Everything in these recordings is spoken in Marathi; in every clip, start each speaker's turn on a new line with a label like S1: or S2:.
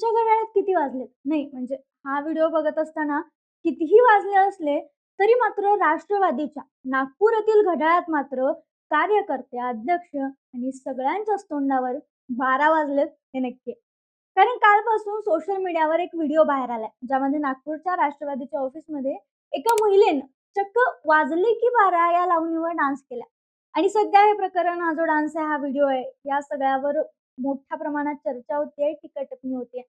S1: तुमच्या घड्याळात किती वाजलेत? नाही म्हणजे हा व्हिडिओ बघत असताना कितीही वाजले असले, तरी मात्र राष्ट्रवादीच्या नागपूर येथील घड्याळात मात्र कार्यकर्ते, अध्यक्ष आणि सगळ्यांच्याच तोंडावर 12 वाजलेत हे नक्की कारण कालपासून सोशल मीडियावर एक व्हिडिओ बाहेर आलाय, ज्यामध्ये नागपूरच्या राष्ट्रवादीच्या ऑफिसमध्ये एका महिलेनं चक्क वाजले की 12 या लावणीवर डान्स केला. आणि सध्या हे प्रकरण, हा जो डान्स आहे, हा व्हिडिओ आहे, या सगळ्यावर मोठ्या प्रमाणात चर्चा होते टीका-टिप्पणी होतीये.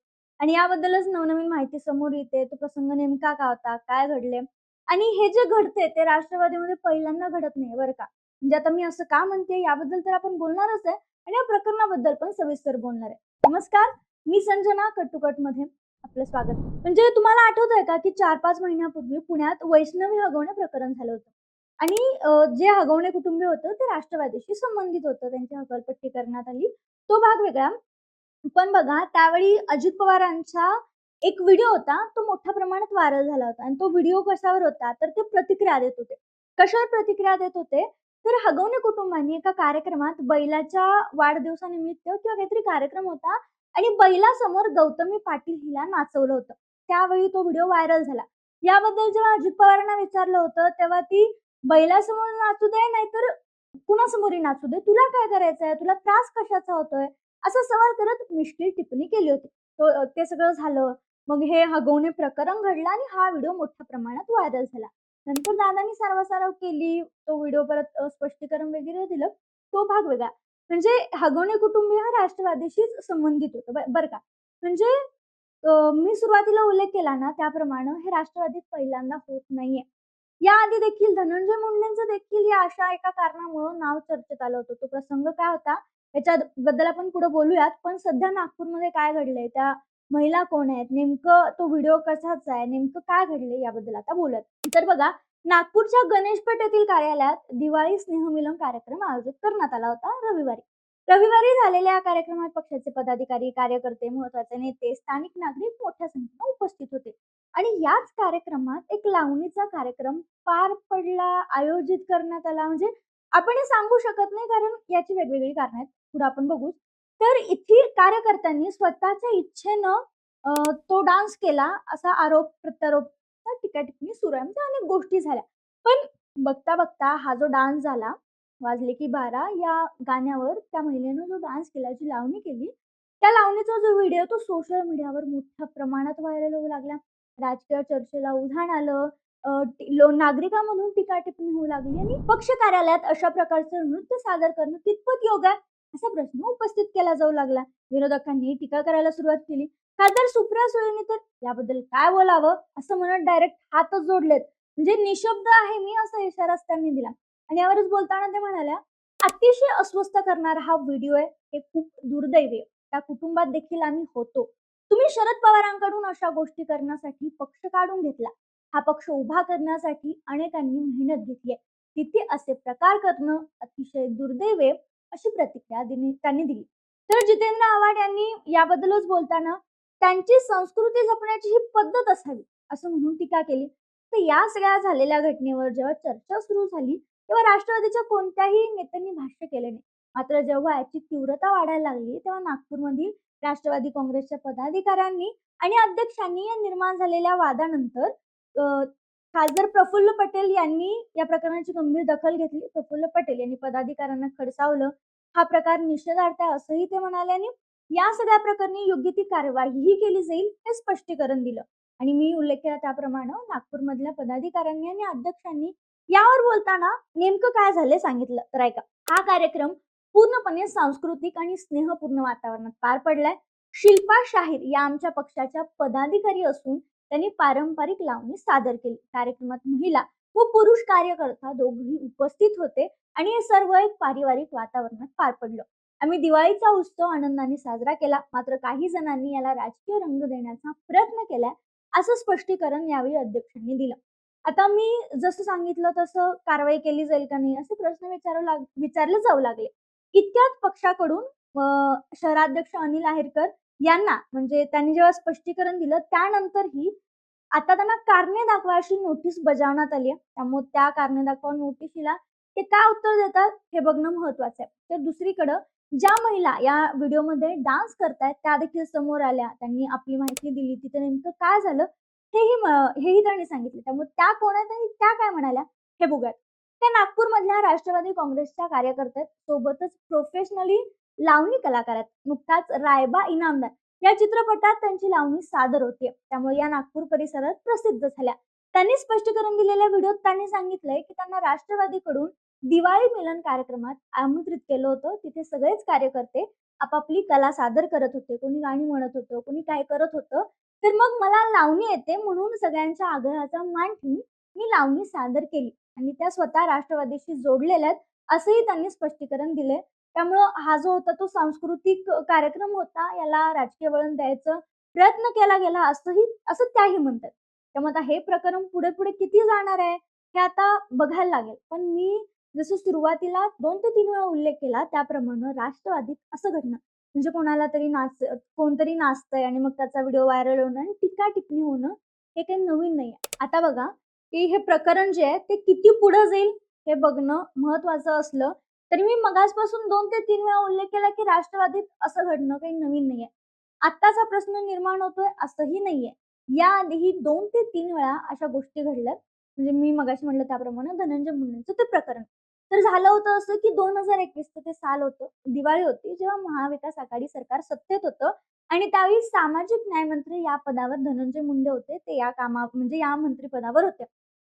S1: आणि याबद्दलच नवनवीन माहिती समोर येते. तो प्रसंग नेमका का होता? काय घडले? आणि हे जे घडते ते राष्ट्रवादीमध्ये पहिल्यांदा घडत नाही बरं का. म्हणजे आता मी असं का म्हणते याबद्दल तर आपण बोलणारच आहे आणि या प्रकरणाबद्दल पण सविस्तर बोलणार आहे. नमस्कार, मी संजना कटुकटमध्ये आपलं स्वागत. म्हणजे तुम्हाला आठवत आहे का की 4-5 महिन्यापूर्वी पुण्यात वैष्णवी हगवणे प्रकरण झालं होतं. आणि जे हगवणे कुटुंबीय होतं ते राष्ट्रवादीशी संबंधित होतं. त्यांची हकालपट्टी करण्यात आली. तो भाग वेगळा. पण बघा त्यावेळी अजित पवारांचा एक व्हिडिओ होता. तो मोठ्या प्रमाणात व्हायरल झाला होता आणि तो व्हिडिओ कशावर होता? तर ते प्रतिक्रिया देत होते. कशावर प्रतिक्रिया देत होते? तर हगवणे कुटुंबांनी एका कार्यक्रमात बैलाच्या वाढदिवसानिमित्त किंवा काहीतरी कार्यक्रम होता आणि बैलासमोर गौतमी पाटील हिला नाचवलं होतं. त्यावेळी तो व्हिडिओ व्हायरल झाला. याबद्दल जेव्हा अजित पवारांना विचारलं होतं, तेव्हा ती बैलासमोर नाचू दे नाहीतर कुणासमोरही नाचू दे, तुला काय करायचंय? तुला त्रास कशाचा होतोय? असा सवाल करत मिश्किल टिप्पणी केली होती. तो ते सगळं झालं. मग हे हगवणे प्रकरण घडलं आणि हा व्हिडिओ मोठ्या प्रमाणात व्हायरल झाला. नंतर दादांनी सारवासारव केली. तो व्हिडिओ परत स्पष्टीकरण वगैरे दिलं. तो भाग वेगळा. म्हणजे हगवणे कुटुंबीय हा राष्ट्रवादीशीच संबंधित होतं बरं का. म्हणजे मी सुरुवातीला उल्लेख केला ना त्याप्रमाणे हे राष्ट्रवादीत पहिल्यांदा होत नाहीये. याआधी देखील धनंजय मुंडेंचं देखील या अशा एका कारणामुळं नाव चर्चेत आलं होतं. तो प्रसंग काय होता? याच्याबद्दल आपण पुढे बोलूयात. पण सध्या नागपूरमध्ये काय घडलंय? त्या महिला कोण आहेत? नेमकं तो व्हिडिओ कसाचा आहे? नेमकं काय घडले याबद्दल आता बोलत तर बघा नागपूरच्या गणेशपेठ येथील कार्यालयात दिवाळी स्नेहमिलन कार्यक्रम आयोजित करण्यात आला होता रविवारी. रविवारी झालेल्या या कार्यक्रमात पक्षाचे पदाधिकारी, कार्यकर्ते, महत्त्वाचे नेते, स्थानिक नागरिक मोठ्या संख्येने उपस्थित होते. आणि याच कार्यक्रमात एक लावणीचा कार्यक्रम पार पडला, आयोजित करण्यात आला. म्हणजे आपण हे सांगू शकत नाही कारण याची वेगवेगळी कारण आहेत. पुढे आपण बघू. तर येथील कार्यकर्त्यांनी स्वतःच्या इच्छेनं तो डान्स केला असा आरोप प्रत्यारोप टीका-टिप्पणी सुरू आहे. म्हणजे अनेक गोष्टी झाल्या. पण बघता बघता हा जो डान्स झाला, वाजले की 12 या गाण्यावर त्या महिलेनं जो डान्स केला, जी लावणी केली, त्या लावणीचा जो व्हिडिओ तो सोशल मीडियावर मोठ्या प्रमाणात व्हायरल होऊ लागला. राजकीय चर्चेला उधाण आलं. नागरिकांमधून टीका-टिप्पणी होऊ लागली आणि पक्ष कार्यालयात अशा प्रकारचं नृत्य सादर करणं कितपत योग्य आहे? असा प्रश्न उपस्थित केला जाऊ लागला. विरोधकांनी टीका करायला सुरुवात केली. खासदार सुप्रिया सुळेंनी तर याबद्दल काय बोलावं असं म्हणत डायरेक्ट हातच जोडलेत. म्हणजे निशब्द आहे मी असा इशाराच त्यांनी दिला. आणि यावरच बोलताना ते म्हणाल्या, "अतिशय अस्वस्थ करणारा हा व्हिडिओ आहे. हे खूप दुर्दैवी त्या कुटुंबात देखील आम्ही होतो. तुम्ही शरद पवारांकडून अशा गोष्टी करण्यासाठी पक्ष काढून घेतला. हा पक्ष उभा करण्यासाठी अनेकांनी मेहनत घेतली आहे. तिथे असे प्रकार करणं अतिशय दुर्दैवे अशी प्रतिक्रिया त्यांनी दिली. तर जितेंद्र आव्हाड यांनी याबद्दलच बोलताना त्यांची संस्कृती जपण्याची ही पद्धत असावी असं म्हणून टीका केली. तर या सगळ्या झालेल्या घटनेवर जेव्हा चर्चा सुरू झाली, तेव्हा राष्ट्रवादीच्या कोणत्याही नेत्यांनी भाष्य केले नाही. मात्र जेव्हा याची तीव्रता वाढायला लागली, तेव्हा नागपूरमधील राष्ट्रवादी काँग्रेसच्या पदाधिकाऱ्यांनी आणि अध्यक्षांनी या निर्माण झालेल्या वादानंतर खासदार प्रफुल्ल पटेल यांनी या प्रकरणाची गंभीर दखल घेतली. प्रफुल्ल पटेल यांनी पदाधिकाऱ्यांना खडसावलं. हा प्रकार निषेधार्थ आहे असंही ते म्हणाले आणि या सगळ्या प्रकरणी योग्य ती कार्यवाहीही केली जाईल हे स्पष्टीकरण दिलं. आणि मी उल्लेख केला त्याप्रमाणे नागपूरमधल्या पदाधिकाऱ्यांनी आणि अध्यक्षांनी यावर बोलताना नेमकं काय झालं सांगितलं. तर ऐका. हा कार्यक्रम पूर्णपणे सांस्कृतिक आणि स्नेहपूर्ण वातावरणात पार पडलाय. शिल्पा शाहीर या आमच्या पक्षाच्या पदाधिकारी असून त्यांनी पारंपरिक लावणी सादर केली. कार्यक्रमात महिला व पुरुष कार्यकर्ता दोघेही उपस्थित होते आणि हे सर्व एक पारिवारिक वातावरणात पार पडलं. आम्ही दिवाळीचा उत्सव आनंदाने साजरा केला. मात्र काही जणांनी याला राजकीय रंग देण्याचा प्रयत्न केलाय, असं स्पष्टीकरण यावेळी अध्यक्षांनी दिलं. आता मी जसं सांगितलं तसं कारवाई केली जाईल का नाही असे प्रश्न विचारू लाग विचारले जाऊ लागले. इतक्यात पक्षाकडून शहराध्यक्ष अनिल आहेरकर यांना म्हणजे त्यांनी जेव्हा स्पष्टीकरण दिलं त्यानंतरही आता त्यांना कारणे दाखवा अशी नोटीस बजावण्यात आली आहे. त्यामुळे त्या कारणे दाखवा नोटीसीला ते काय उत्तर देतात हे बघणं महत्वाचं आहे. तर दुसरीकडं ज्या महिला या व्हिडिओमध्ये डान्स करतायत त्या देखील समोर आल्या. त्यांनी आपली माहिती दिली. तिथं नेमकं काय झालं हेही हेही त्यांनी सांगितलं. त्यामुळे त्या कोण आहेत आणि त्या काय म्हणाल्या हे बघूयात. त्या नागपूरमधल्या राष्ट्रवादी काँग्रेसच्या कार्यकर्त्यात सोबतच प्रोफेशनली लावणी कलाकार आहेत. नुकताच रायबा इनामदार या चित्रपटात त्यांची लावणी सादर होते त्यामुळे या नागपूर परिसरात प्रसिद्ध झाल्या. त्यांनी स्पष्टीकरण दिलेल्या व्हिडिओत त्यांनी सांगितलंय, की त्यांना राष्ट्रवादीकडून दिवाळी मिलन कार्यक्रमात आमंत्रित केलं होतं. तिथे सगळेच कार्यकर्ते आपापली कला सादर करत होते. कोणी गाणी म्हणत होतं, कोणी काय करत होतं. तर मग मला लावणी येते म्हणून सगळ्यांच्या आग्रहाचा मान ठेवून मी लावणी सादर केली आणि त्या स्वतः राष्ट्रवादीशी जोडलेल्या आहेत, असंही त्यांनी स्पष्टीकरण दिले त्यामुळं हा जो होता तो सांस्कृतिक कार्यक्रम होता. याला राजकीय वळण द्यायचा प्रयत्न केला गेला असंही असं त्याही म्हणतात. त्यामुळे आता हे प्रकरण पुढे-पुढे किती जाणार आहे, हे आता बघायला लागेल. पण मी जसं सुरुवातीला दोन ते तीन वेळा उल्लेख केला त्याप्रमाणे राष्ट्रवादीत असं घडणं म्हणजे कोणाला तरी नाच कोणतरी नाचतंय आणि मग त्याचा व्हिडिओ व्हायरल होणं आणि टीका-टिप्पणी होणं हे काही नवीन नाहीये. आता बघा, की हे प्रकरण जे आहे ते किती पुढे जाईल हे बघणं महत्वाचं असलं, तरी मी मगासपासून दोन ते तीन वेळा उल्लेख केला, की राष्ट्रवादीत असं घडणं काही नवीन नाहीये. आत्ताचा प्रश्न निर्माण होतोय असंही नाहीये. याआधीही दोन ते तीन वेळा अशा गोष्टी घडल्यात. म्हणजे मी मगाशी म्हटलं त्याप्रमाणे धनंजय मुंडेंचं ते प्रकरण. तर झालं होतं असं, की 2021चं ते साल होतं. दिवाळी होती जेव्हा महाविकास आघाडी सरकार सत्तेत होतं आणि त्यावेळी सामाजिक न्याय मंत्री या पदावर धनंजय मुंडे होते. ते या कामा म्हणजे या मंत्रीपदावर होते.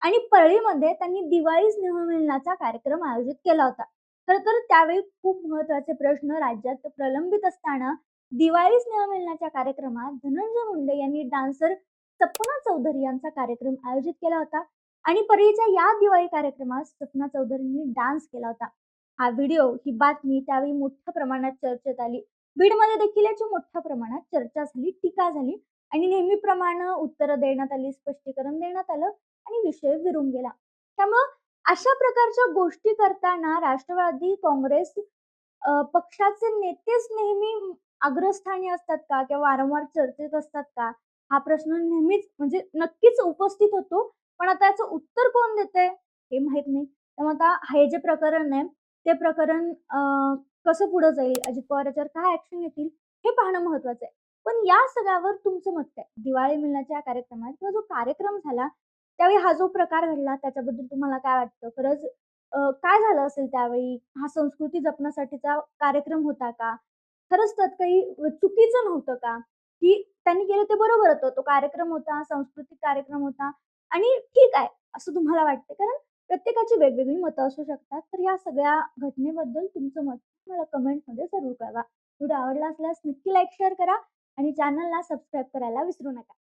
S1: आणि परळीमध्ये त्यांनी दिवाळी स्नेहमिलनाचा कार्यक्रम आयोजित केला होता. खर तर त्यावेळी खूप महत्त्वाचे प्रश्न राज्यात प्रलंबित असताना दिवाळी स्नेहमिलनाच्या कार्यक्रमात धनंजय मुंडे यांनी डान्सर सपना चौधरी यांचा कार्यक्रम आयोजित केला होता आणि परळीच्या या दिवाळी कार्यक्रमात सपना चौधरींनी डान्स केला होता. हा व्हिडिओ, ही बातमी त्यावेळी मोठ्या प्रमाणात चर्चेत आली. बीडमध्ये देखील याची मोठ्या प्रमाणात चर्चा झाली, टीका झाली आणि नेहमीप्रमाणे उत्तरं देण्यात आली, स्पष्टीकरण देण्यात आलं आणि विषय विरून गेला. त्यामुळं अशा प्रकारच्या गोष्टी करताना राष्ट्रवादी काँग्रेस पक्षाचे नेतेच नेहमी अग्रस्थानी असतात का? किंवा वारंवार चर्चेत असतात का? हा प्रश्न नेहमीच म्हणजे नक्कीच उपस्थित होतो. पण आता याचं उत्तर कोण देते हे माहीत नाही. त्यामुळे आता हे जे प्रकरण आहे, ते प्रकरण कसं पुढे जाईल, अजित पवार याच्यावर काय ऍक्शन घेतील हे पाहणं महत्वाचं आहे. पण या सगळ्यावर तुमचं मत काय? दिवाळी मिलनाच्या कार्यक्रमात किंवा जो कार्यक्रम झाला, त्यावेळी हा जो प्रकार घडला त्याच्याबद्दल तुम्हाला काय वाटतं? खरंच काय झालं असेल त्यावेळी? हा संस्कृती जपण्यासाठीचा कार्यक्रम होता का? खरंच त्यात काही चुकीचं नव्हतं का? की त्यांनी केलं ते बरोबर होतं. तो कार्यक्रम होता, सांस्कृतिक कार्यक्रम होता आणि ठीक आहे, असं तुम्हाला वाटतं. कारण प्रत्येकाची वेगवेगळी मतं असू शकतात. तर या सगळ्या घटनेबद्दल तुमचं मत मला कमेंटमध्ये जरूर कळवा. व्हिडिओ आवडला असल्यास नक्की लाईक, शेअर करा आणि चॅनलला सबस्क्राईब करायला विसरू नका.